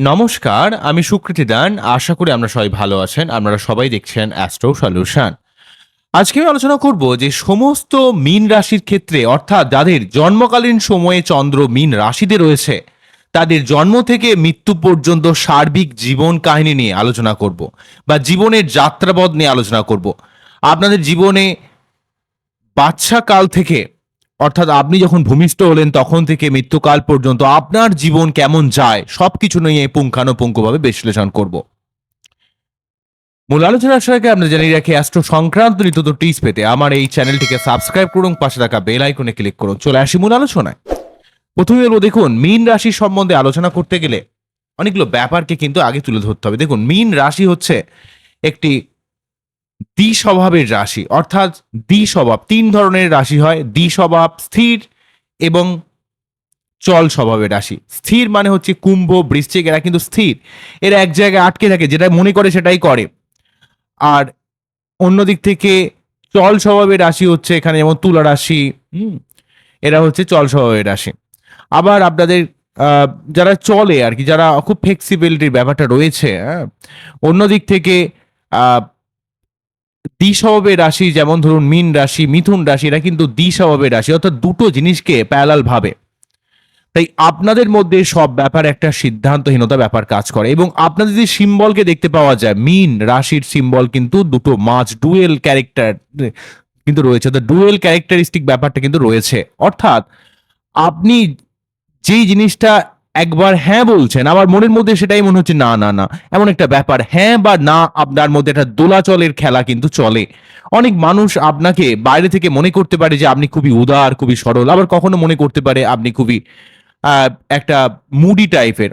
নমস্কার, আমি সুকৃতি দান। আশা করি আমরা সবাই ভালো আছেন। আপনারা সবাই দেখছেন অ্যাস্ট্রো সলিউশন আজকে আমি আলোচনা করব যে সমস্ত মীন রাশির ক্ষেত্রে, অর্থাৎ যাদের জন্মকালীন সময়ে চন্দ্র মীন রাশিতে রয়েছে, তাদের জন্ম থেকে মৃত্যু পর্যন্ত সার্বিক জীবন কাহিনী নিয়ে আলোচনা করব বা জীবনের যাত্রাপথ নিয়ে আলোচনা করব। আপনাদের জীবনে বাচ্চা কাল থেকে, অর্থাৎ আপনি যখন ভূমিষ্ঠ হলেন তখন থেকে মৃত্যুকাল পর্যন্ত আপনার জীবন কেমন যায়, সবকিছু নিয়ে পুঙ্খানুপুঙ্খভাবে বিশ্লেষণ করব। মূল আলোচনার সঙ্গে আপনাদের জানিয়ে রাখি অ্যাস্ট্রো সংক্রান্ত নিত্য টিপস পেতে আমার এই চ্যানেলটিকে সাবস্ক্রাইব করুন, পাশে থাকা বেল আইকনে ক্লিক করুন। চলে আসি মূল আলোচনায়। প্রথমে বলব, দেখুন, মীন রাশির সম্বন্ধে আলোচনা করতে গেলে অনেকগুলো ব্যাপারকে কিন্তু আগে তুলে ধরতে হবে। দেখুন, মীন রাশি হচ্ছে একটি দ্বি স্বভাবের রাশি, অর্থাৎ দ্বি স্বভাব তিন ধরনের রাশি হয় দ্বি স্বভাব স্থির এবং চল স্বভাবের রাশি। স্থির মানে হচ্ছে কুম্ভ, বৃশ্চিক, এরা কিন্তু স্থির। এরা এক জায়গায় আটকে থাকে, যেটা মনে করে সেটাই করে। আর অন্য দিক থেকে চল স্বভাবের রাশি হচ্ছে এখানে, যেমন তুলা রাশি, হুম, এরা হচ্ছে চল স্বভাবের রাশি। আবার আপনাদের যারা চলে আর কি, যারা খুব ফ্লেক্সিবিলিটির ব্যাপারটা রয়েছে হ্যাঁ অন্য দিক থেকে দ্বিস্বভাবের রাশি, যেমন ধরুন মীন রাশি, মিথুন রাশি, এরা কিন্তু দ্বিস্বভাবের রাশি, অর্থাৎ দুটো জিনিসকে প্যারালাল ভাবে। তাই আপনাদের মধ্যে সব ব্যাপার একটা সিদ্ধান্তহীনতা ব্যাপার কাজ করে এবং আপনাদের যে সিম্বলকে দেখতে পাওয়া যায়, মিন রাশির সিম্বল কিন্তু দুটো মাছ ডুয়েল ক্যারেক্টার কিন্তু রয়েছে তো ডুয়েল ক্যারেক্টারিস্টিক ব্যাপারটা কিন্তু রয়েছে। অর্থাৎ আপনি যেই জিনিসটা একবার হ্যাঁ বলছেন, আমার মনের মধ্যে সেটাই মনে হচ্ছে, না না না। এমন একটা ব্যাপার। হ্যাঁ বা না, আপনার মধ্যে একটা দোলাচলের খেলা কিন্তু চলে। অনেক মানুষ আপনাকে বাইরে থেকে মনে করতে পারে যে আপনি খুবই উদার, খুবই সরল, আবার কখনো মনে করতে পারে আপনি খুবই একটা মুডি টাইপের।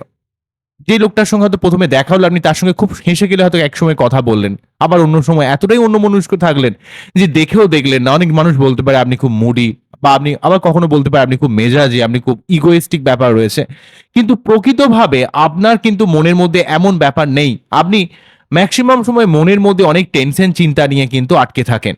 যে লোকটার সঙ্গে হয়তো প্রথমে দেখা হলো, আপনি তার সঙ্গে খুব হেসে গেলে হয়তো একসময় কথা বললেন। আবার অন্য সময় এতটাই অন্য মনুষ্ক থাকলেন যে দেখেও দেখলেন না। অনেক মানুষ বলতে পারে আপনি খুব মুডি বা আপনি আবার কখনো বলতে পারেন আপনি খুব মেজাজি, আপনি খুব ইগোয়েস্টিক ব্যাপার রয়েছে। কিন্তু প্রকৃতভাবে আপনার কিন্তু মনের মধ্যে এমন ব্যাপার নেই। আপনি ম্যাক্সিমাম সময় মনের মধ্যে অনেক টেনশন চিন্তা নিয়ে কিন্তু আটকে থাকেন।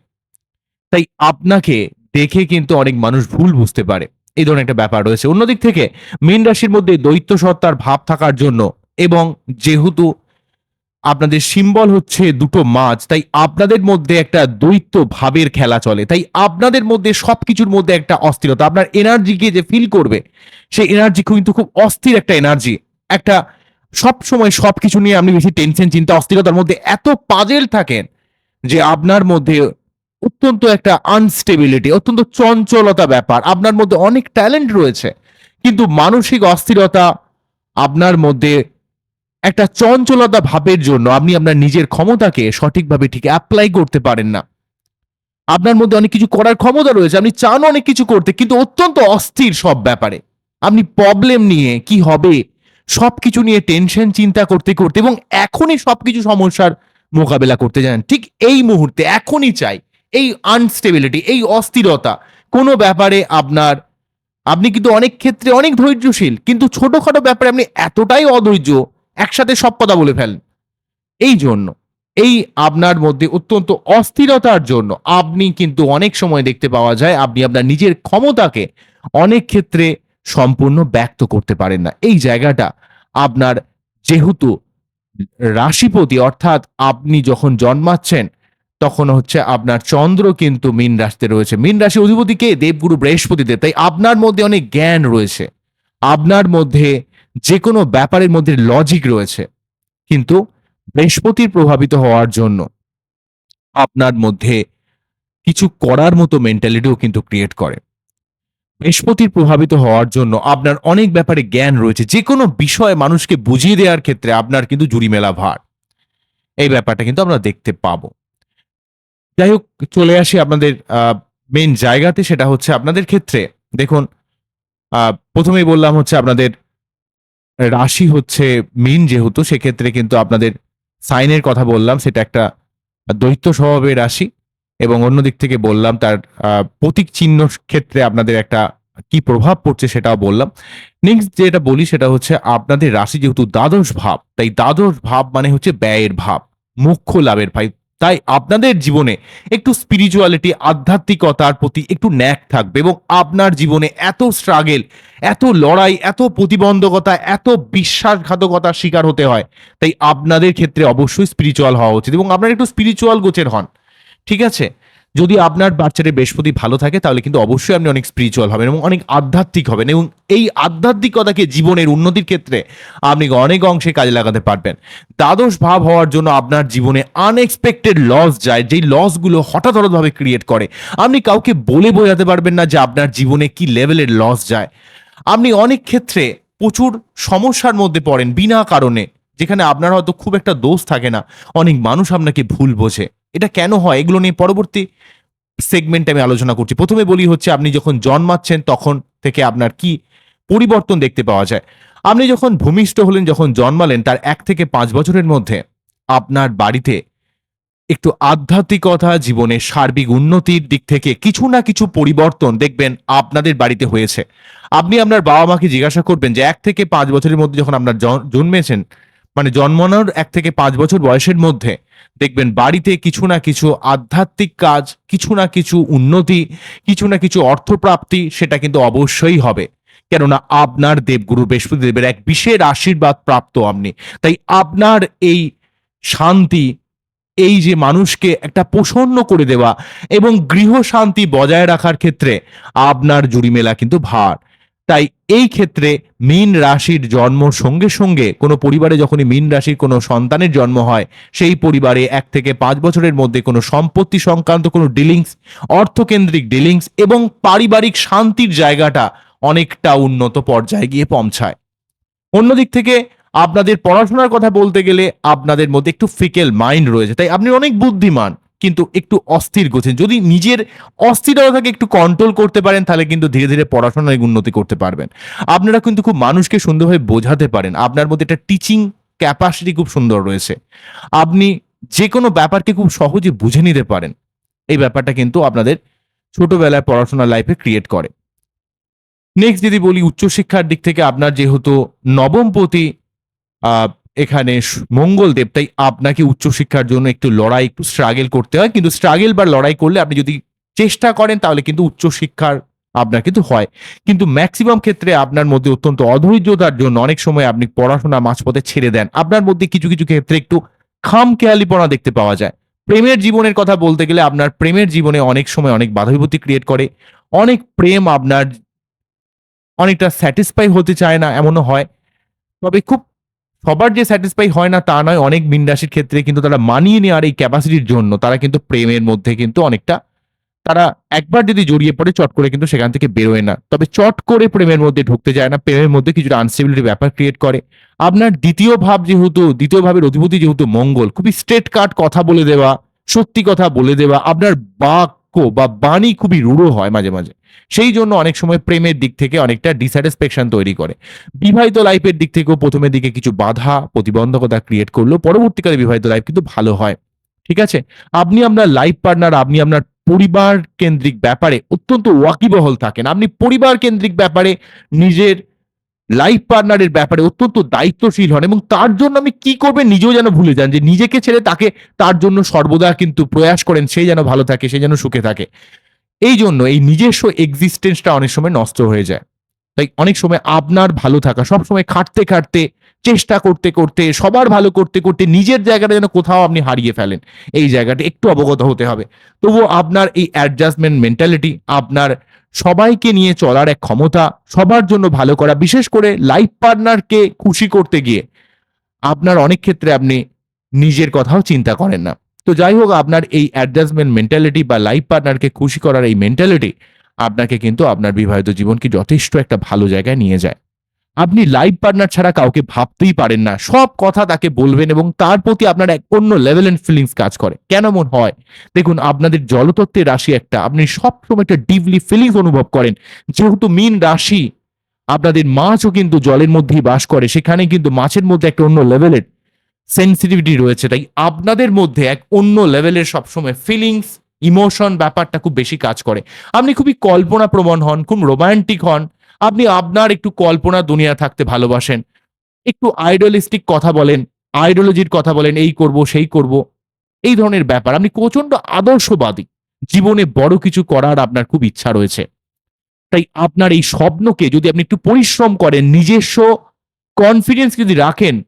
তাই আপনাকে দেখে কিন্তু অনেক মানুষ ভুল বুঝতে পারে। এই ধরনের একটা ব্যাপার রয়েছে। অন্যদিক থেকে মীন রাশির মধ্যে দৈত্য সত্তার ভাব থাকার জন্য এবং যেহেতু আপনাদের সিম্বল হচ্ছে দুটো মাছ, তাই আপনাদের মধ্যে একটা দ্বৈত ভাবের খেলা চলে, তাই আপনাদের মধ্যে সবকিছুর মধ্যে একটা অস্থিরতা, আপনার এনার্জিকে যে ফিল করবে, সেই এনার্জি কিন্তু খুব অস্থির একটা এনার্জি একটা সব সময় সবকিছু নিয়ে আপনি বেশি টেনশন চিন্তা, অস্থিরতার মধ্যে এত পাজেল থাকেন যে আপনার মধ্যে অত্যন্ত একটা আনস্টেবিলিটি অত্যন্ত চঞ্চলতা ব্যাপার, আপনার মধ্যে অনেক ট্যালেন্ট রয়েছে, কিন্তু মানসিক অস্থিরতা আপনার মধ্যে একটা চঞ্চলতা ভাবের জন্য আপনি আপনার নিজের ক্ষমতাকে সঠিকভাবে ঠিক অ্যাপ্লাই করতে পারেন না। আপনার মধ্যে অনেক কিছু করার ক্ষমতা রয়েছে, আপনি চান অনেক কিছু করতে, কিন্তু অত্যন্ত অস্থির সব ব্যাপারে। আপনি প্রবলেম নিয়ে কি হবে সব কিছু নিয়ে টেনশন চিন্তা করতে করতে এবং এখনই সব কিছু সমস্যার মোকাবেলা করতে জানেন। ঠিক এই মুহূর্তে এখনই চাই, এই আনস্টেবিলিটি এই অস্থিরতা, কোনো ব্যাপারে আপনার, আপনি কিন্তু অনেক ক্ষেত্রে অনেক ধৈর্যশীল, কিন্তু ছোটোখাটো ব্যাপারে আপনি এতটাই অধৈর্য একসাথে সব কথা বলে ফেলেন। এই জন্য, এই আপনার মধ্যে অত্যন্ত অস্থিরতার জন্য আপনি কিন্তু অনেক সময় দেখতে পাওয়া যায় আপনি আপনার নিজের ক্ষমতাকে অনেক ক্ষেত্রে সম্পূর্ণ ব্যক্ত করতে পারেন না। এই জায়গাটা আপনার যেহেতু রাশিপতি অর্থাৎ আপনি যখন জন্মাচ্ছেন, তখন হচ্ছে আপনার চন্দ্র কিন্তু মীন রাশিতে রয়েছে। মীন রাশি অধিপতি কে? দেবগুরু বৃহস্পতিতে তাই আপনার মধ্যে অনেক জ্ঞান রয়েছে। আপনার মধ্যে যে কোনো ব্যাপারের মধ্যে লজিক রয়েছে, কিন্তু বৃহস্পতির প্রভাবিত হওয়ার জন্য আপনার মধ্যে কিছু করার মতো মেন্টালিটিও কিন্তু ক্রিয়েট করে। বৃহস্পতির প্রভাবিত হওয়ার জন্য আপনার অনেক ব্যাপারে জ্ঞান রয়েছে যে কোনো বিষয়ে মানুষকে বুঝিয়ে দেওয়ার ক্ষেত্রে আপনার কিন্তু জুড়ি মেলা ভার। এই ব্যাপারটা কিন্তু আমরা দেখতে পাবো। যাই হোক, চলে আসি আপনাদের মেন জায়গাতে, সেটা হচ্ছে আপনাদের ক্ষেত্রে। দেখুন প্রথমেই বললাম হচ্ছে আপনাদের রাশি হচ্ছে মিন যেহেতু, সেক্ষেত্রে কিন্তু আপনাদের সাইনের কথা বললাম, সেটা একটা দৈত্য স্বভাবের রাশি এবং অন্য দিক থেকে বললাম তার প্রতীক চিহ্ন ক্ষেত্রে আপনাদের একটা কি প্রভাব পড়ছে সেটাও বললাম। নেক্সট যেটা বলি সেটা হচ্ছে আপনাদের রাশি যেহেতু দ্বাদশ ভাব, তাই দ্বাদশ ভাব মানে হচ্ছে ব্যয়ের ভাব, মুখ্য লাভের ভাই তাই আপনাদের জীবনে একটু স্পিরিচুয়ালিটি আধ্যাত্মিকতার প্রতি একটু ন্যাক থাকবে এবং আপনার জীবনে এত স্ট্রাগেল এত লড়াই, এত প্রতিবন্ধকতা, এত বিশ্বাসঘাতকতার শিকার হতে হয়, তাই আপনাদের ক্ষেত্রে অবশ্যই স্পিরিচুয়াল হওয়া উচিত এবং আপনারা একটু স্পিরিচুয়াল গোছের হন, ঠিক আছে? যদি আপনার বাচ্চাদের বৃহস্পতি ভালো থাকে, তাহলে কিন্তু অবশ্যই আপনি অনেক স্পিরিচুয়াল হবেন এবং অনেক আধ্যাত্মিক হবেন এবং এই আধ্যাত্মিকতাকে জীবনের উন্নতির ক্ষেত্রে আপনি অনেক অংশে কাজে লাগাতে পারবেন। দ্বাদশ ভাব হওয়ার জন্য আপনার জীবনে আনএক্সপেক্টেড লস যায়, যেই লসগুলো হঠাৎ হঠাৎভাবে ক্রিয়েট করে। আপনি কাউকে বলে বোঝাতে পারবেন না যে আপনার জীবনে কি লেভেলের লস যায়। আপনি অনেক ক্ষেত্রে প্রচুর সমস্যার মধ্যে পড়েন বিনা কারণে, যেখানে আপনার হয়তো খুব একটা দোষ থাকে না। অনেক মানুষ আপনাকে ভুল বোঝে। এটা কেন হয়? এগুলো নিয়ে পরবর্তী সেগমেন্টে আমি আলোচনা করছি। প্রথমে বলি হচ্ছে, আপনি যখন জন্মাচ্ছেন, তখন থেকে আপনার কি পরিবর্তন দেখতে পাওয়া যায়? আপনি যখন ভূমিষ্ঠ হলেন, যখন জন্মালেন, তার এক থেকে পাঁচ বছরের মধ্যে আপনার বাড়িতে একটু আধ্যাত্মিকতা জীবনের সার্বিক উন্নতির দিক থেকে কিছু না কিছু পরিবর্তন দেখবেন আপনাদের বাড়িতে হয়েছে। আপনি আপনার বাবা মাকে জিজ্ঞাসা করবেন যে, এক থেকে পাঁচ বছরের মধ্যে যখন আপনার জন- জন্মেছেন মানে জন্মানোর এক থেকে পাঁচ বছর বয়সের মধ্যে দেখবেন বাড়িতে কিছু না কিছু আধ্যাত্মিক কাজ, কিছু না কিছু উন্নতি, কিছু না কিছু অর্থপ্রাপ্তি সেটা কিন্তু অবশ্যই হবে। কেননা আপনার দেবগুরু বৃহস্পতি দেবের এক বিশেষ আশীর্বাদ প্রাপ্ত আপনি। তাই আপনার এই শান্তি, এই যে মানুষকে একটা প্রসন্ন করে দেওয়া এবং গৃহ শান্তি বজায় রাখার ক্ষেত্রে আপনার জুড়ি মেলা কিন্তু ভার। তাই এই ক্ষেত্রে মীন রাশির জন্ম সঙ্গে সঙ্গে কোনো পরিবারে যখনই মীন রাশির কোনো সন্তানের জন্ম হয়, সেই পরিবারে এক থেকে পাঁচ বছরের মধ্যে কোনো সম্পত্তি সংক্রান্ত কোনো ডিলিংস অর্থকেন্দ্রিক ডিলিংস এবং পারিবারিক শান্তির জায়গাটা অনেকটা উন্নত পর্যায়ে গিয়ে পৌঁছায়। অন্যদিক থেকে আপনাদের পড়াশোনার কথা বলতে গেলে আপনাদের মধ্যে একটু ফিকেল মাইন্ড রয়েছে, তাই আপনি অনেক বুদ্ধিমান। কিন্তু একটু অস্থির গোছেন যদি নিজের অস্থিরতাকে একটু কন্ট্রোল করতে পারেন, তাহলে কিন্তু ধীরে ধীরে পড়াশোনায় উন্নতি করতে পারবেন। আপনারা কিন্তু খুব মানুষকে সুন্দরভাবে বোঝাতে পারেন। আপনার মধ্যে একটা টিচিং ক্যাপাসিটি খুব সুন্দর রয়েছে। আপনি যে কোনো ব্যাপারকে খুব সহজে বুঝে নিতে পারেন। এই ব্যাপারটা কিন্তু আপনাদের ছোটবেলায় পড়াশোনার লাইফে ক্রিয়েট করে। নেক্সট যদি বলি, উচ্চশিক্ষার দিক থেকে আপনার যেহেতু নবমপতি এখানে মঙ্গলদেব তাই আপনাকে উচ্চশিক্ষার জন্য একটু লড়াই, একটু স্ট্রাগল করতে হয়। কিন্তু স্ট্রাগেল বা লড়াই করলে আপনি যদি চেষ্টা করেন, তাহলে কিন্তু উচ্চশিক্ষার আপনার কিন্তু হয়। কিন্তু ম্যাক্সিমাম ক্ষেত্রে আপনার মধ্যে অত্যন্ত অধৈর্যতার জন্য অনেক সময় আপনি পড়াশোনা মাঝপথে ছেড়ে দেন। আপনার মধ্যে কিছু কিছু ক্ষেত্রে একটু খাম খেয়ালিপনা দেখতে পাওয়া যায়। প্রেমের জীবনের কথা বলতে গেলে আপনার প্রেমের জীবনে অনেক সময় অনেক বাধা বিপত্তি ক্রিয়েট করে। অনেক প্রেম আপনার অনেকটা স্যাটিসফাই হতে চায় না, এমনও হয়। তবে খুব সবার যে স্যাটিসফাই হয় না তা নয়, অনেক মীন রাশির ক্ষেত্রে কিন্তু তারা মানিয়ে নেওয়ার এই ক্যাপাসিটির জন্য তারা কিন্তু প্রেমের মধ্যে কিন্তু অনেকটা, তারা একবার যদি জড়িয়ে পড়ে চট করে কিন্তু সেখান থেকে বেরোয় না। তবে চট করে প্রেমের মধ্যে ঢুকতে যায় না, প্রেমের মধ্যে কিছুটা আনস্টেবিলিটি ব্যাপার ক্রিয়েট করে। আপনার দ্বিতীয় ভাব যেহেতু, দ্বিতীয় ভাবের অধিপতি যেহেতু মঙ্গল, খুবই স্ট্রেট কাট কথা বলে দেওয়া, সত্যি কথা বলে দেওয়া, আপনার বাক্য বা বাণী খুবই রূঢ় হয় মাঝে মাঝে। সেই জন্য অনেক সময় প্রেমের দিক থেকে অনেকটা ডিস্যাটিসফ্যাকশন তৈরি করে। বিবাহিত লাইফের দিক থেকেও প্রথমের দিকে কিছু বাধা, প্রতিবন্ধকতা ক্রিয়েট করলেও পরবর্তীকালে বিবাহিত লাইফ কিন্তু ভালো হয়। ঠিক আছে? আপনি আপনার লাইফ পার্টনার আপনি আপনার পরিবার কেন্দ্রিক ব্যাপারে অত্যন্ত ওয়াকিবহল থাকেন। আপনি পরিবার কেন্দ্রিক ব্যাপারে নিজের লাইফ পার্টনারের ব্যাপারে অত্যন্ত দায়িত্বশীল হন এবং তার জন্য আমি কি করবেন নিজেও যেন ভুলে যান যে নিজেকে ছেড়ে তাকে তার জন্য সর্বদা কিন্তু প্রয়াস করেন, সে যেন ভালো থাকে, সে যেন সুখে থাকে। এই জন্য এই নিজস্ব এক্সিস্টেন্সটা অনেক সময় নষ্ট হয়ে যায়। তাই অনেক সময় আপনার ভালো থাকা, সব সময় খাটতে খাটতে, চেষ্টা করতে করতে, সবার ভালো করতে করতে নিজের জায়গাটা যেন কোথাও আপনি হারিয়ে ফেলেন। এই জায়গাটা একটু অবগত হতে হবে। তবুও আপনার এই অ্যাডজাস্টমেন্ট মেন্টালিটি আপনার সবাইকে নিয়ে চলার এক ক্ষমতা সবার জন্য ভালো করা, বিশেষ করে লাইফ পার্টনারকে খুশি করতে গিয়ে। আপনার অনেক ক্ষেত্রে আপনি নিজের কথাও চিন্তা করেন না। তো যাই হোক, আপনার এই অ্যাডজাস্টমেন্ট মেন্টালিটি বা লাইফ পার্টনারকে খুশি করার এই মেন্টালিটি আপনাকে কিন্তু আপনার বিবাহিত জীবনকে যথেষ্ট একটা ভালো জায়গায় নিয়ে যায়। আপনি লাইফ পার্টনার ছাড়া কাউকে ভাবতেই পারেন না। সব কথা তাকে বলবেন এবং তার প্রতি আপনার এক অন্য লেভেল এন্ড ফিলিংস কাজ করে। কেন মন হয়? দেখুন, আপনাদের জলতত্ত্বের রাশি একটা। আপনি সবসময় একটা ডিপলি ফিলিংস অনুভব করেন। যেহেতু মিন রাশি, আপনাদের মাছও কিন্তু জলের মধ্যেই বাস করে। সেখানে কিন্তু মাছের মধ্যে একটা অন্য লেভেলের সেন্সিটিভিটি রয়েছে। তাই আপনাদের মধ্যে এক অন্য লেভেলের সবসময় ফিলিংস ইমোশন ব্যাপারটা খুব বেশি কাজ করে। আপনি খুবই কল্পনা প্রবণ হন, খুব রোমান্টিক হন। আপনি আপনার একটু কল্পনা দুনিয়া থাকতে ভালোবাসেন। একটু আইডলিস্টিক কথা বলেন আইডিওলজির কথা বলেন, এই করব, সেই করব। এই ধরনের ব্যাপার। আপনি প্রচণ্ড আদর্শবাদী। জীবনে বড় কিছু করার আপনার খুব ইচ্ছা রয়েছে। তাই আপনার এই স্বপ্নকে যদি আপনি একটু পরিশ্রম করেন, নিজস্ব কনফিডেন্স যদি রাখেন,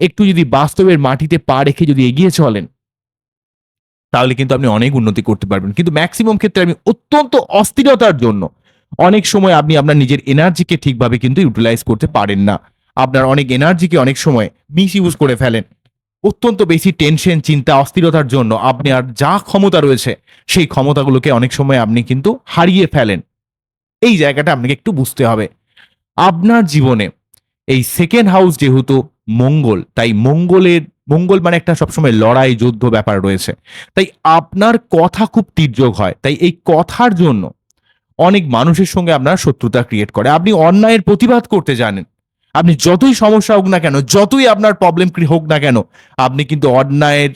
একটু যদি বাস্তবের মাটিতে পা রেখে যদি এগিয়ে চলেন, তাহলে কিন্তু আপনি অনেক উন্নতি করতে পারবেন। কিন্তু ম্যাক্সিমাম ক্ষেত্রে আমি অত্যন্ত অস্থিরতার জন্য অনেক সময় আপনি আপনার নিজের এনার্জিকে ঠিকভাবে কিন্তু ইউটিলাইজ করতে পারেন না। আপনার অনেক এনার্জিকে অনেক সময় মিস ইউজ করে ফেলেন। অত্যন্ত বেশি টেনশন চিন্তা, অস্থিরতার জন্য আপনি আর যা ক্ষমতা রয়েছে, সেই ক্ষমতাগুলোকে অনেক সময় আপনি কিন্তু হারিয়ে ফেলেন। এই জায়গাটা আপনাকে একটু বুঝতে হবে। আপনার জীবনে এই সেকেন্ড হাউস যেহেতু মঙ্গল, তাই মঙ্গলের, মঙ্গল মানে একটা সবসময় লড়াই, যুদ্ধ ব্যাপার রয়েছে। তাই আপনার কথা খুব তীর্যক হয়। তাই এই কথার জন্য অনেক মানুষের সঙ্গে আপনার শত্রুতা ক্রিয়েট করে। আপনি অন্যায়ের প্রতিবাদ করতে জানেন। আপনি যতই সমস্যা হোক না কেন, যতই আপনার প্রবলেম হোক না কেন, আপনি কিন্তু অন্যায়ের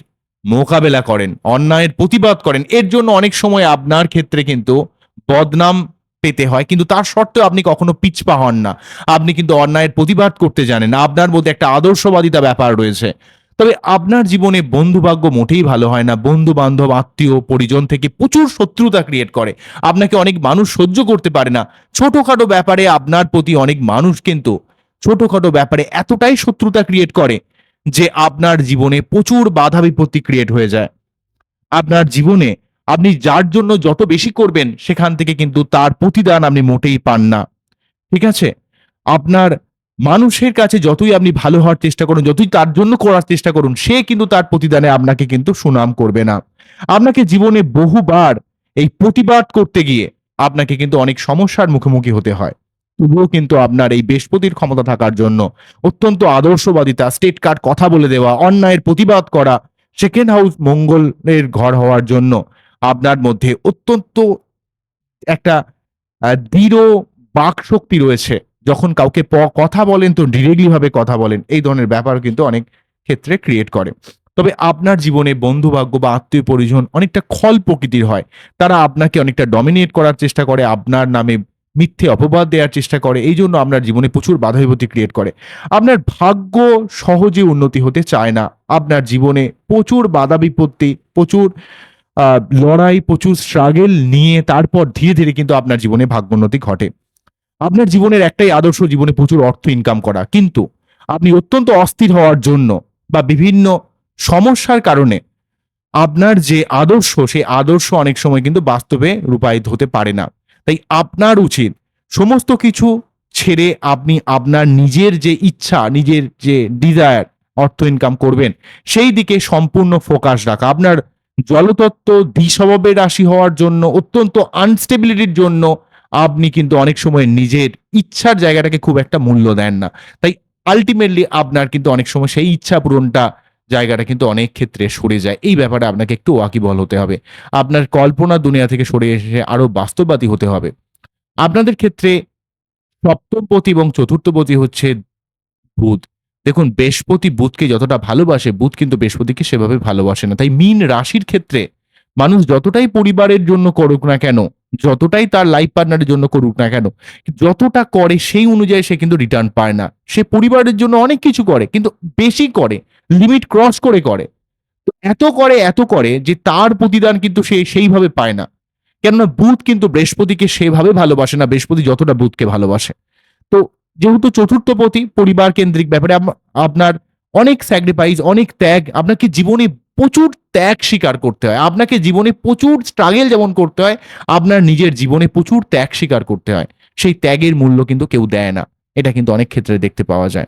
মোকাবেলা করেন, অন্যায়ের প্রতিবাদ করেন। এর জন্য অনেক সময় আপনার ক্ষেত্রে কিন্তু বদনাম পেতে হয়। কিন্তু তার সত্ত্বেও আপনি কখনো পিছপা হন না। আপনি কিন্তু অন্যায়ের প্রতিবাদ করতে জানেন। আপনার মধ্যে একটা আদর্শবাদিতা ব্যাপার রয়েছে। তবে আপনার জীবনে বন্ধু ভাগ্য মোটেই ভালো হয় না। বন্ধু বান্ধব আত্মীয়, পরিজন থেকে প্রচুর শত্রুতা ক্রিয়েট করে। আপনাকে অনেক মানুষ সহ্য করতে পারে না। ছোটখাটো ব্যাপারে আপনার প্রতি অনেক মানুষ কিন্তু ছোটখাটো ব্যাপারে এতটাই শত্রুতা ক্রিয়েট করে যে আপনার জীবনে প্রচুর বাধা বিপত্তি ক্রিয়েট হয়ে যায়। আপনার জীবনে আপনি যার জন্য যত বেশি করবেন, সেখান থেকে কিন্তু তার প্রতিদান আপনি মোটেই পান না। ঠিক আছে? আপনার মানুষের কাছে যতই আপনি ভালো হওয়ার চেষ্টা করুন, যতই তার জন্য করার চেষ্টা করুন, সে কিন্তু তার প্রতিদানে আপনাকে কিন্তু সুনাম করবে না। আপনাকে জীবনে বহুবার এই প্রতিবাদ করতে গিয়ে আপনাকে কিন্তু অনেক সমস্যার মুখোমুখি হতে হয়। তবুও কিন্তু আপনার এই বৃহস্পতির ক্ষমতা থাকার জন্য অত্যন্ত আদর্শবাদিতা স্টেট কার্ড কথা বলে দেওয়া, অন্যায়ের প্রতিবাদ করা সেকেন্ড হাউস মঙ্গলের ঘর হওয়ার জন্য আপনার মধ্যে অত্যন্ত একটা দৃঢ় বাক শক্তি রয়েছে। যখন কাউকে প- কথা বলেন তো ডিরেক্টলি ভাবে কথা বলেন, এই ধরনের ব্যাপার কিন্তু অনেক ক্ষেত্রে ক্রিয়েট করে। তবে আপনার জীবনে বন্ধু ভাগ্য বা আত্মীয় পরিজন অনেকটা খল প্রকৃতির হয়। তারা আপনাকে অনেকটা ডমিনেট করার চেষ্টা করে, আপনার নামে মিথ্যে অপবাদ দেওয়ার চেষ্টা করে, এই জন্য আপনার জীবনে প্রচুর বাধা বিপত্তি ক্রিয়েট করে। আপনার ভাগ্য সহজে উন্নতি হতে চায় না। আপনার জীবনে প্রচুর বাধা বিপত্তি, প্রচুর লড়াই, প্রচুর স্ট্রাগেল নিয়ে তারপর ধীরে ধীরে কিন্তু আপনার জীবনে ভাগ্যোন্নতি ঘটে। আপনার জীবনের একটাই আদর্শ জীবনে প্রচুর অর্থ ইনকাম করা। কিন্তু আপনি অত্যন্ত অস্থির হওয়ার জন্য বা বিভিন্ন সমস্যার কারণে আপনার যে আদর্শ, সেই আদর্শ অনেক সময় কিন্তু বাস্তবে রূপায়িত হতে পারে না। তাই আপনার উচিত সমস্ত কিছু ছেড়ে আপনি আপনার নিজের যে ইচ্ছা, নিজের যে ডিজায়ার অর্থ ইনকাম করবেন, সেই দিকে সম্পূর্ণ ফোকাস রাখা। আপনার জলতত্ত্ব দ্বিস্বভাবের রাশি হওয়ার জন্য, অত্যন্ত আনস্টেবিলিটির জন্য আপনি কিন্তু অনেক সময় নিজের ইচ্ছার জায়গাটাকে খুব একটা মূল্য দেন না। তাই আলটিমেটলি আপনার কিন্তু অনেক সময় সেই ইচ্ছা পূরণটা জায়গাটা কিন্তু অনেক ক্ষেত্রে সরে যায়। এই ব্যাপারে আপনাকে একটু ওয়াকিবল হতে হবে। আপনার কল্পনা দুনিয়া থেকে সরে এসে আরও বাস্তববাদী হতে হবে। আপনাদের ক্ষেত্রে সপ্তমপতি এবং চতুর্থপতি হচ্ছে বুধ। দেখুন, বৃহস্পতি বুধকে যতটা ভালোবাসে, বুধ কিন্তু বৃহস্পতিকে সেভাবে ভালোবাসে না। তাই মীন রাশির ক্ষেত্রে মানুষ যতটাই পরিবারের জন্য করুক না কেন যতটাই তার লাইফ পার্টনারের জন্য করুক না কেন, যতটা করে সেই অনুযায়ী সে কিন্তু রিটার্ন পায় না। সে পরিবারের জন্য অনেক কিছু করে, কিন্তু বেশি করে লিমিট ক্রস করে করে। এত করে এত করে যে তার প্রতিদান কিন্তু সে সেইভাবে পায় না। কেননা বুধ কিন্তু বৃহস্পতিকে সেভাবে ভালোবাসে না, বৃহস্পতি যতটা বুধকে ভালোবাসে। তো যেহেতু চতুর্থপতি পরিবার কেন্দ্রিক ব্যাপারে আপনার অনেক স্যাক্রিফাইস অনেক ত্যাগ, আপনাকে জীবনে প্রচুর ত্যাগ স্বীকার করতে হয়। আপনাকে জীবনে প্রচুর স্ট্রাগেল যেমন করতে হয়, আপনার নিজের জীবনে প্রচুর ত্যাগ স্বীকার করতে হয়। সেই ত্যাগের মূল্য কিন্তু কেউ দেয় না। এটা কিন্তু অনেক ক্ষেত্রে দেখতে পাওয়া যায়।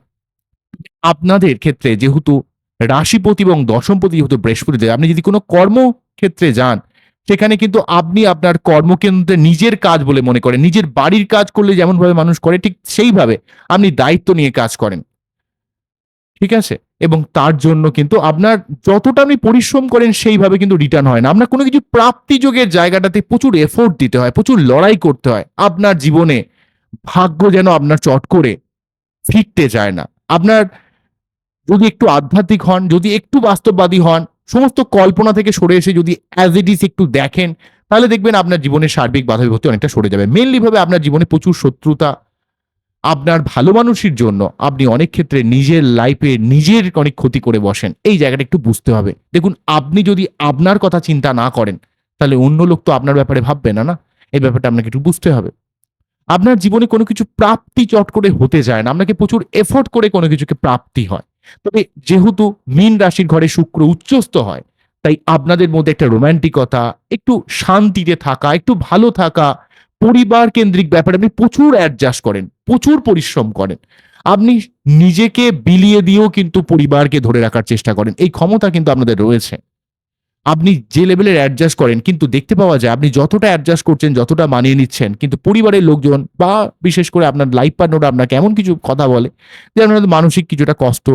আপনাদের ক্ষেত্রে যেহেতু রাশিপতি এবং দশমপতি যেহেতু বৃহস্পতি আপনি যদি কোনো কর্মক্ষেত্রে যান, সেখানে কিন্তু আপনি আপনার কর্মকেন্দ্রে নিজের কাজ বলে মনে করেন। নিজের বাড়ির কাজ করলে যেমনভাবে মানুষ করে, ঠিক সেইভাবে আপনি দায়িত্ব নিয়ে কাজ করেন। ঠিক আছে? এবং তার জন্য কিন্তু আপনার যতটা আপনি পরিশ্রম করেন সেইভাবে কিন্তু রিটার্ন হয় না। আপনার কোনো কিছু প্রাপ্তিযোগের জায়গাটাতে প্রচুর এফোর্ট দিতে হয়, প্রচুর লড়াই করতে হয়। আপনার জীবনে ভাগ্য যেন আপনার চট করে ফিরতে যায় না। আপনার যদি একটু আধ্যাত্মিক হন, যদি একটু বাস্তববাদী হন, সমস্ত কল্পনা থেকে সরে এসে যদি অ্যাজ ইট ইজ একটু দেখেন, তাহলে দেখবেন আপনার জীবনের সার্বিক বাধা বিপত্তি অনেকটা সরে যাবে। মেনলি ভাবে আপনার জীবনে প্রচুর শত্রুতা আপনার ভালো মানুষের জন্য আপনি অনেক ক্ষেত্রে নিজের লাইফে নিজের অনেক ক্ষতি করে বসেন। এই জায়গাটা একটু বুঝতে হবে। দেখুন, আপনি যদি আপনার কথা চিন্তা না করেন, তাহলে অন্য লোক তো আপনার ব্যাপারে ভাববে না না? এই ব্যাপারটা আপনাকে একটু বুঝতে হবে। আপনার জীবনে কোনো কিছু প্রাপ্তি চট করে হতে যায় না। আপনাকে প্রচুর এফোর্ট করে কোনো কিছুকে প্রাপ্তি হয়। তবে যেহেতু মীন রাশির ঘরে শুক্র উচ্চস্ত হয়, তাই আপনাদের মধ্যে একটা রোমান্টিকতা একটু শান্তিতে থাকা, একটু ভালো থাকা পরিবার কেন্দ্রিক ব্যাপারে আপনি প্রচুর অ্যাডজাস্ট করেন, প্রচুর পরিশ্রম করেন। আপনি নিজেকে বিলিয়ে দিয়েও কিন্তু পরিবারকে ধরে রাখার চেষ্টা করেন। এই ক্ষমতা কিন্তু আপনাদের রয়েছে। আপনি যে লেভেলের অ্যাডজাস্ট করেন, কিন্তু দেখতে পাওয়া যায় আপনি যতটা অ্যাডজাস্ট করছেন, যতটা মানিয়ে নিচ্ছেন, কিন্তু পরিবারের লোকজন বা বিশেষ করে আপনার লাইফ পার্টনার আপনাকে এমন কিছু কথা বলে যে আপনার মানসিক কিছুটা কষ্ট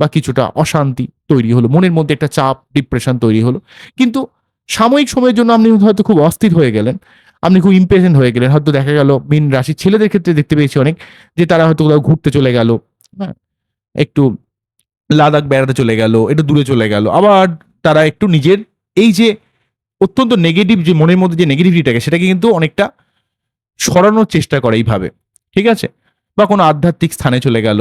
বা কিছুটা অশান্তি তৈরি হলো, মনের মধ্যে একটা চাপ ডিপ্রেশন তৈরি হলো। কিন্তু সাময়িক সময়ের জন্য আপনি হয়তো খুব অস্থির হয়ে গেলেন। আপনি খুব ইম্পেশেন্ট হয়ে গেলেন। হয়তো দেখা গেল মিন রাশি ছেলেদের ক্ষেত্রে দেখতে পেয়েছি অনেক যে তারা হয়তো কোথাও ঘুরতে চলে গেল হ্যাঁ একটু লাদাখ বেড়াতে চলে গেল, একটু দূরে চলে গেল। আবার তারা একটু নিজের এই যে অত্যন্ত নেগেটিভ যে মনের মধ্যে যে নেগেটিভিটিটাকে সেটাকে কিন্তু অনেকটা সরানোর চেষ্টা করে এইভাবে, ঠিক আছে? বা কোনো আধ্যাত্মিক স্থানে চলে গেল,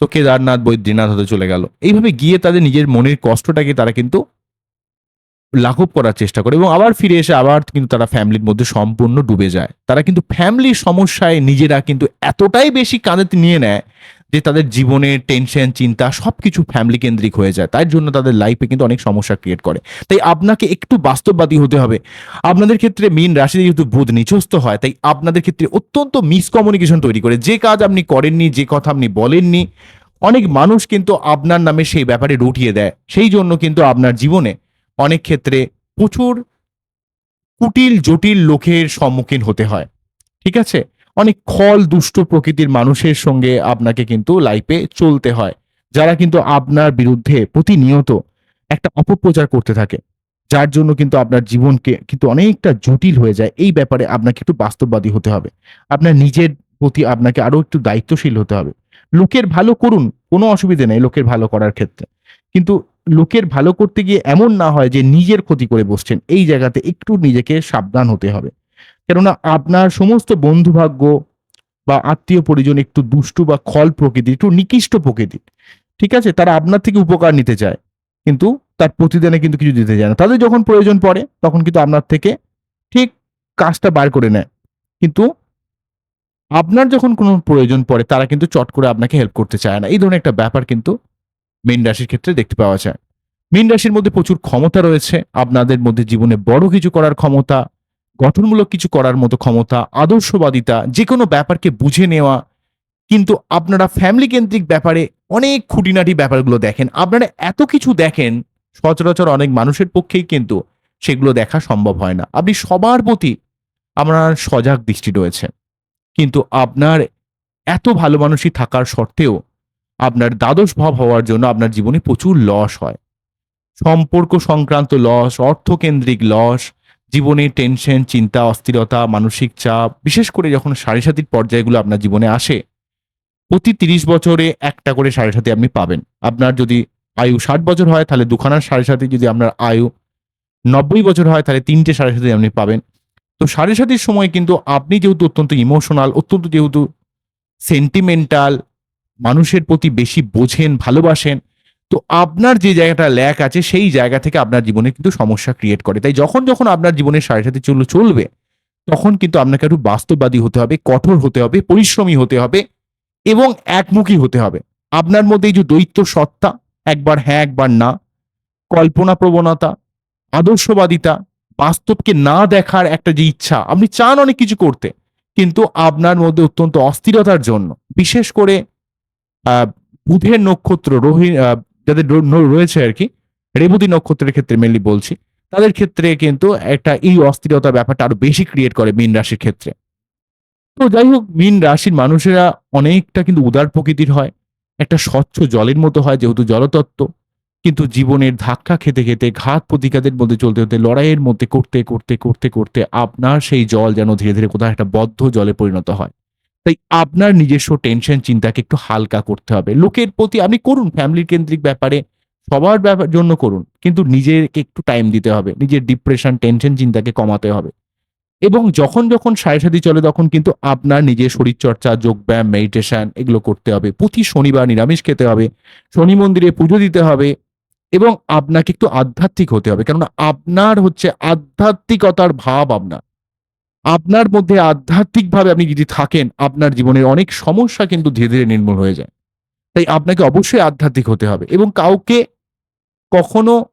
তো কেদারনাথ বৈদ্যনাথ হতে চলে গেল। এইভাবে গিয়ে তাদের নিজের মনের কষ্টটাকে তারা কিন্তু লাঘব করার চেষ্টা করে এবং আবার ফিরে এসে আবার কিন্তু তারা ফ্যামিলির মধ্যে সম্পূর্ণ ডুবে যায়। তারা কিন্তু ফ্যামিলির সমস্যায় নিজেরা কিন্তু এতটাই বেশি কাঁধে নিয়ে নেয় যে তাদের জীবনের টেনশন চিন্তা সব কিছু ফ্যামিলি কেন্দ্রিক হয়ে যায়। তার জন্য তাদের লাইফে কিন্তু অনেক সমস্যা ক্রিয়েট করে। তাই আপনাকে একটু বাস্তববাদী হতে হবে। আপনাদের ক্ষেত্রে মিন রাশি যেহেতু বুধ নিচস্ত হয়, তাই আপনাদের ক্ষেত্রে অত্যন্ত মিসকমিউনিকেশন তৈরি করে। যে কাজ আপনি করেননি, যে কথা আপনি বলেননি, অনেক মানুষ কিন্তু আপনার নামে সেই ব্যাপারে রুটিয়ে দেয়। সেই জন্য কিন্তু আপনার জীবনে অনেক ক্ষেত্রে প্রচুর কুটিল জটিল লোকের সম্মুখীন হতে হয়। ঠিক আছে? অনেক খল দুষ্ট প্রকৃতির মানুষের সঙ্গে আপনাকে কিন্তু লাইফে চলতে হয়। যারা কিন্তু আপনার বিরুদ্ধে প্রতিনিয়ত একটা অপপ্রচার করতে থাকে। যার জন্য কিন্তু আপনার জীবনকে কিন্তু অনেকটা জটিল হয়ে যায়। এই ব্যাপারে আপনাকে একটু বাস্তববাদী হতে হবে। আপনার নিজের প্রতি আপনাকে আরও একটু দায়িত্বশীল হতে হবে। লোকের ভালো করুন, কোনো অসুবিধে নেই লোকের ভালো করার ক্ষেত্রে। কিন্তু লোকের ভালো করতে গিয়ে এমন না হয় যে নিজের ক্ষতি করে বসছেন। এই জায়গাতে একটু নিজেকে সাবধান হতে হবে। কেননা আপনার সমস্ত বন্ধুভাগ্য বা আত্মীয় পরিজন একটু দুষ্টু বা খল প্রকৃতির একটু নিকৃষ্ট প্রকৃতির ঠিক আছে? তারা আপনার থেকে উপকার নিতে চায়, কিন্তু তার প্রতিদানে কিন্তু কিছু দিতে চায় না। তাদের যখন প্রয়োজন পড়ে, তখন কিন্তু আপনার থেকে ঠিক কাজটা বার করে নেয়। কিন্তু আপনার যখন কোনো প্রয়োজন পড়ে, তারা কিন্তু চট করে আপনাকে হেল্প করতে চায় না। এই ধরনের একটা ব্যাপার কিন্তু মীন রাশির ক্ষেত্রে দেখতে পাওয়া যায়। মীন রাশির মধ্যে প্রচুর ক্ষমতা রয়েছে। আপনাদের মধ্যে জীবনে বড় কিছু করার ক্ষমতা, গঠনমূলক কিছু করার মতো ক্ষমতা, আদর্শবাদিতা যে কোনো ব্যাপারকে বুঝে নেওয়া। কিন্তু আপনারা ফ্যামিলি কেন্দ্রিক ব্যাপারে অনেক খুঁটিনাটি ব্যাপারগুলো দেখেন। আপনারা এত কিছু দেখেন, সচরাচর অনেক মানুষের পক্ষেই কিন্তু সেগুলো দেখা সম্ভব হয় না। আপনি সবার প্রতি আপনার সজাগ দৃষ্টি রয়েছে। কিন্তু আপনার এত ভালো মানুষই থাকার সত্ত্বেও আপনার দ্বাদশ ভাব হওয়ার জন্য আপনার জীবনে প্রচুর লস হয়। সম্পর্ক সংক্রান্ত লস অর্থকেন্দ্রিক লস জীবনে টেনশন চিন্তা, অস্থিরতা, মানসিক চাপ, বিশেষ করে যখন সাড়ে সাতির পর্যায়গুলো আপনার জীবনে আসে, প্রতি তিরিশ বছরে একটা করে সাড়ে সাথে আপনি পাবেন। আপনার যদি আয়ু ষাট বছর হয়, তাহলে দুখানার সাড়ে সাথে যদি আপনার আয়ু নব্বই বছর হয়, তাহলে তিনটে সাড়ে সাথে আপনি পাবেন। তো সাড়ে সাতির সময় কিন্তু আপনি যেহেতু অত্যন্ত ইমোশনাল অত্যন্ত যেহেতু সেন্টিমেন্টাল মানুষের প্রতি বেশি বোঝেন, ভালোবাসেন, তো আপনার যে জায়গাটা ল্যাক আছে, সেই জায়গা থেকে আপনার জীবনে কিন্তু সমস্যা ক্রিয়েট করে। তাই যখন যখন আপনার জীবনের সাড়ে সাথে চল চলবে, তখন কিন্তু আপনাকে একটু বাস্তববাদী হতে হবে, কঠোর হতে হবে, পরিশ্রমী হতে হবে এবং একমুখী হতে হবে। আপনার মধ্যে এই যে দৈত্য সত্তা, একবার হ্যাঁ একবার না কল্পনা প্রবণতা আদর্শবাদিতা, বাস্তবকে না দেখার একটা যে ইচ্ছা, আপনি চান অনেক কিছু করতে, কিন্তু আপনার মধ্যে অত্যন্ত অস্থিরতার জন্য, বিশেষ করে বুধের নক্ষত্র রোহি যাদের রয়েছে আর কি, রেবতী নক্ষত্রের ক্ষেত্রে মেনলি বলছি, তাদের ক্ষেত্রে কিন্তু একটা এই অস্থিরতা ব্যাপারটা আরও বেশি ক্রিয়েট করে মীন রাশির ক্ষেত্রে। তো যাই হোক, মীন রাশির মানুষেরা অনেকটা কিন্তু উদার প্রকৃতির হয়, একটা স্বচ্ছ জলের মতো হয় যেহেতু জলতত্ত্ব, কিন্তু জীবনের ধাক্কা খেতে খেতে, ঘাত প্রতিঘাতের মধ্যে চলতে হতে লড়াইয়ের মধ্যে করতে করতে করতে করতে আপনার সেই জল যেন ধীরে ধীরে কোথাও একটা বদ্ধ জলে পরিণত হয়। তাই আপনার নিজস্ব টেনশন চিন্তাকে একটু হালকা করতে হবে। লোকের প্রতি আপনি করুন ফ্যামিলি কেন্দ্রিক ব্যাপারে সবার ব্যাপার জন্য করুন, কিন্তু নিজেকে একটু টাইম দিতে হবে। নিজের ডিপ্রেশন টেনশন চিন্তাকে কমাতে হবে। এবং যখন যখন সাথী চলে, তখন কিন্তু আপনার নিজের শরীরচর্চা, যোগব্যায়াম মেডিটেশন এগুলো করতে হবে। প্রতি শনিবার নিরামিষ খেতে হবে, শনি মন্দিরে পুজো দিতে হবে এবং আপনাকে একটু আধ্যাত্মিক হতে হবে। কেননা আপনার হচ্ছে আধ্যাত্মিকতার ভাব আপনার। আপনার মধ্যে আধ্যাত্মিকভাবে আপনি যদি থাকেন, আপনার জীবনের অনেক সমস্যা কিন্তু ধীরে ধীরে নির্মূল হয়ে যায়। তাই আপনাকে অবশ্যই আধ্যাত্মিক হতে হবে এবং কাউকে কখনো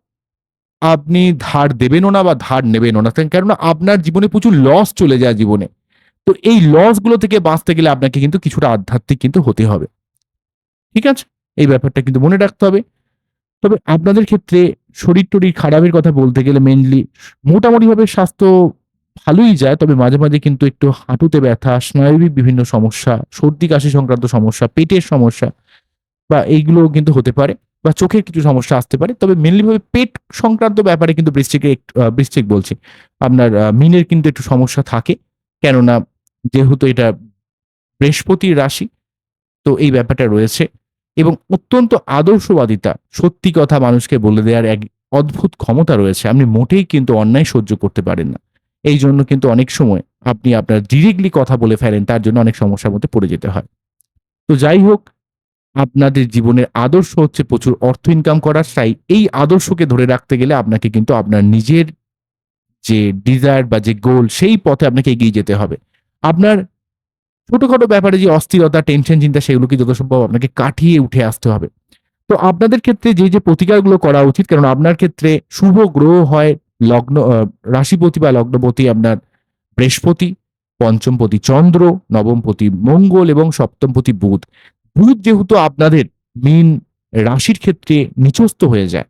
আপনি ধার দেবেনও না বা ধার নেবেনও না। কেননা আপনার জীবনে প্রচুর লস চলে যায় জীবনে। তো এই লসগুলো থেকে বাঁচতে গেলে আপনাকে কিন্তু কিছুটা আধ্যাত্মিক কিন্তু হতে হবে। ঠিক আছে? এই ব্যাপারটা কিন্তু মনে রাখতে হবে। তবে আপনাদের ক্ষেত্রে শরীর টরীর খারাপের কথা বলতে গেলে মেনলি মোটামুটিভাবে স্বাস্থ্য ভালোই যায়, তবে মাঝে মাঝে কিন্তু একটু হাঁটুতে ব্যথা, স্নায়বিক বিভিন্ন সমস্যা, সর্দি, কাশি সংক্রান্ত সমস্যা, পেটের সমস্যা বা এইগুলো কিন্তু হতে পারে বা চোখের কিছু সমস্যা আসতে পারে। তবে মেনলি ভাবে পেট সংক্রান্ত ব্যাপারে কিন্তু বৃষ্টিকে বৃষ্টিক বলছি। আপনার মিনের কিন্তু একটু সমস্যা থাকে। কেননা যেহেতু এটা বৃহস্পতির রাশি, তো এই ব্যাপারটা রয়েছে এবং অত্যন্ত আদর্শবাদিতা, সত্যি কথা মানুষকে বলে দেওয়ার এক অদ্ভুত ক্ষমতা রয়েছে। আপনি মোটেই কিন্তু অন্যায় সহ্য করতে পারেন না। এই জন্য কিন্তু অনেক সময় আপনি আপনার ডিরেক্টলি কথা বলে ফেলেন, তার জন্য অনেক সমস্যার মধ্যে পড়ে যেতে হয়। তো যাই হোক, আপনাদের জীবনের আদর্শ হচ্ছে প্রচুর অর্থ ইনকাম করার, তাই এই আদর্শকে ধরে রাখতে গেলে আপনাকে কিন্তু আপনার নিজের যে ডিজায়ার বা যে গোল সেই পথে আপনাকে এগিয়ে যেতে হবে। আপনার ছোটখাটো ব্যাপারে যে অস্থিরতা টেনশন চিন্তা সেগুলোকে যত সম্ভব আপনাকে কাটিয়ে উঠে আসতে হবে। তো আপনাদের ক্ষেত্রে যে যে প্রতিকারগুলো করা উচিত, কারণ আপনার ক্ষেত্রে শুভ গ্রহ হয় লগ্ন রাশিপতি বা লগ্নপতি আপনার বৃহস্পতি, পঞ্চমপতি চন্দ্র, নবমপতি মঙ্গল এবং সপ্তমপতি বুধ। বুধ যেহেতু আপনাদের মীন রাশির ক্ষেত্রে নিচস্ত হয়ে যায়।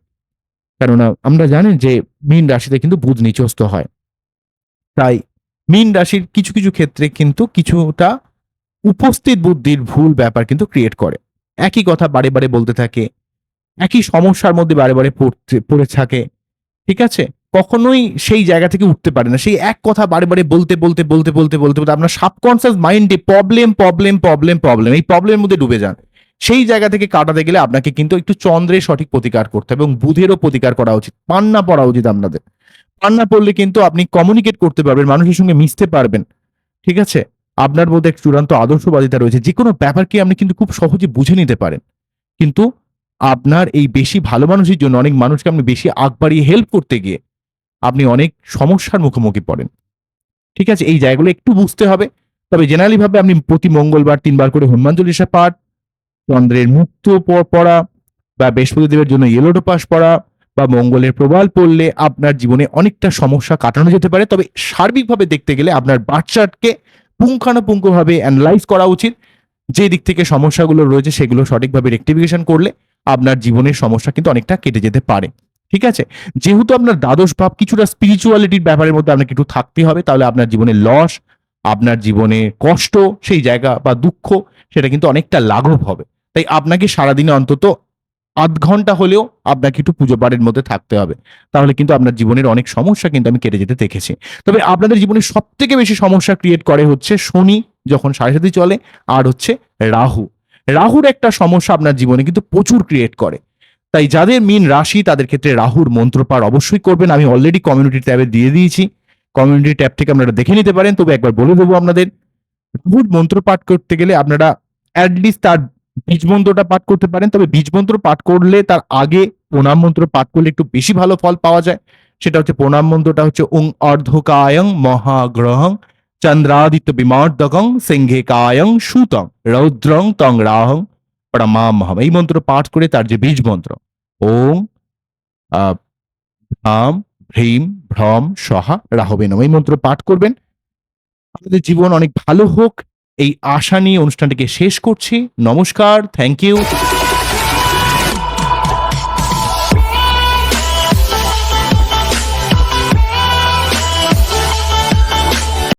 কেননা আমরা জানেন যে মীন রাশিতে কিন্তু বুধ নিচস্ত হয়। তাই মীন রাশির কিছু কিছু ক্ষেত্রে কিন্তু কিছুটা উপস্থিত বুদ্ধির ভুল ব্যাপার কিন্তু ক্রিয়েট করে। একই কথা বারে বারে বলতে থাকে, একই সমস্যার মধ্যে বারে বারে পড়তে, পড়ে থাকে। ঠিক আছে? কখনোই সেই জায়গা থেকে উঠতে পারে না। সেই এক কথা বারে বারে বলতে বলতে বলতে বলতে বলতে বলতে আপনার সাবকনসিয়াস মাইন্ডে প্রবলেম প্রবলেম প্রবলেম প্রবলেম এই প্রবলেমের মধ্যে ডুবে যান। সেই জায়গা থেকে কাটাতে গেলে আপনাকে কিন্তু একটু চন্দ্রের সঠিক প্রতিকার করতে হবে এবং বুধেরও প্রতিকার করা উচিত। পান্না পড়া উচিত আপনাদের। পান্না পড়লে কিন্তু আপনি কমিউনিকেট করতে পারবেন, মানুষের সঙ্গে মিশতে পারবেন। ঠিক আছে? আপনার মধ্যে এক চূড়ান্ত আদর্শবাদিতা রয়েছে। যে কোনো ব্যাপারকে আপনি কিন্তু খুব সহজে বুঝে নিতে পারেন। কিন্তু আপনার এই বেশি ভালো মানুষের জন্য, অনেক মানুষকে আপনি বেশি আগ বাড়িয়ে হেল্প করতে গিয়ে আপনি অনেক সমস্যার মুখোমুখি পড়েন। ঠিক আছে? এই জায়গাগুলো একটু বুঝতে হবে। তবে জেনারেলি ভাবে আপনি প্রতি মঙ্গলবার তিনবার করে হনুমান চল্লিশা পাঠ, চন্দ্রের মুক্ত পড়া বা বৃহস্পতি দেবের জন্য ইয়েলো পাস পড়া বা মঙ্গলের প্রবাল পড়লে আপনার জীবনে অনেকটা সমস্যা কাটানো যেতে পারে। তবে সার্বিকভাবে দেখতে গেলে আপনার বাচ্চাকে পুঙ্খানুপুঙ্খভাবে অ্যানালাইজ করা উচিত। যে দিক থেকে সমস্যাগুলো রয়েছে সেগুলো সঠিকভাবে রেক্টিফিকেশন করলে আপনার জীবনের সমস্যা কিন্তু অনেকটা কেটে যেতে পারে। ঠিক আছে? যেহেতু আপনার দ্বাদশ ভাব কিছুটা স্পিরিচুয়ালিটির ব্যাপারের মধ্যে আপনাকে একটু থাকতে হবে, তাহলে আপনার জীবনে লস, আপনার জীবনে কষ্ট, সেই জায়গা বা দুঃখ, সেটা কিন্তু অনেকটা লাঘব হবে। তাই আপনাকে সারাদিনে অন্তত আধ ঘণ্টা হলেও আপনাকে একটু পুজো পাড়ের মধ্যে থাকতে হবে। তাহলে কিন্তু আপনার জীবনের অনেক সমস্যা কিন্তু আমি কেটে যেতে দেখেছি। তবে আপনাদের জীবনে সব থেকে বেশি সমস্যা ক্রিয়েট করে হচ্ছে শনি, যখন সাড়ে সাথে চলে, আর হচ্ছে রাহু। রাহুর একটা সমস্যা আপনার জীবনে কিন্তু প্রচুর ক্রিয়েট করে। তাই যাদের মিন রাশি, তাদের ক্ষেত্রে রাহুর মন্ত্রপাঠ অবশ্যই করবেন। আমি অলরেডি কমিউনিটি ট্যাবে দিয়ে দিয়েছি। কমিউনিটি ট্যাব থেকে আপনারা দেখে নিতে পারেন। তবে একবার বলে দেবো আপনাদের, রাহুর মন্ত্র পাঠ করতে গেলে আপনারা অ্যাটলিস্ট তার বীজ মন্ত্রটা পাঠ করতে পারেন। তবে বীজ মন্ত্র পাঠ করলে তার আগে প্রণাম মন্ত্র পাঠ করলে একটু বেশি ভালো ফল পাওয়া যায়। সেটা হচ্ছে প্রণাম মন্ত্রটা হচ্ছে ওং অর্ধকায়ং মহাগ্রহং চন্দ্রাদিত্য বিমার্দকং সিংহে কায়ং সুতং রৌদ্রং তং রাহং। প্রমামহম এই মন্ত্র পাঠ করে তার যে বীজ মন্ত্র ওম আহ, ভ্রাম ভ্রীম সহা রাহবে নম এই মন্ত্র পাঠ করবেন। আপনাদের জীবন অনেক ভালো হোক। এই আশা নিয়ে অনুষ্ঠানটিকে শেষ করছি। নমস্কার থ্যাংক ইউ।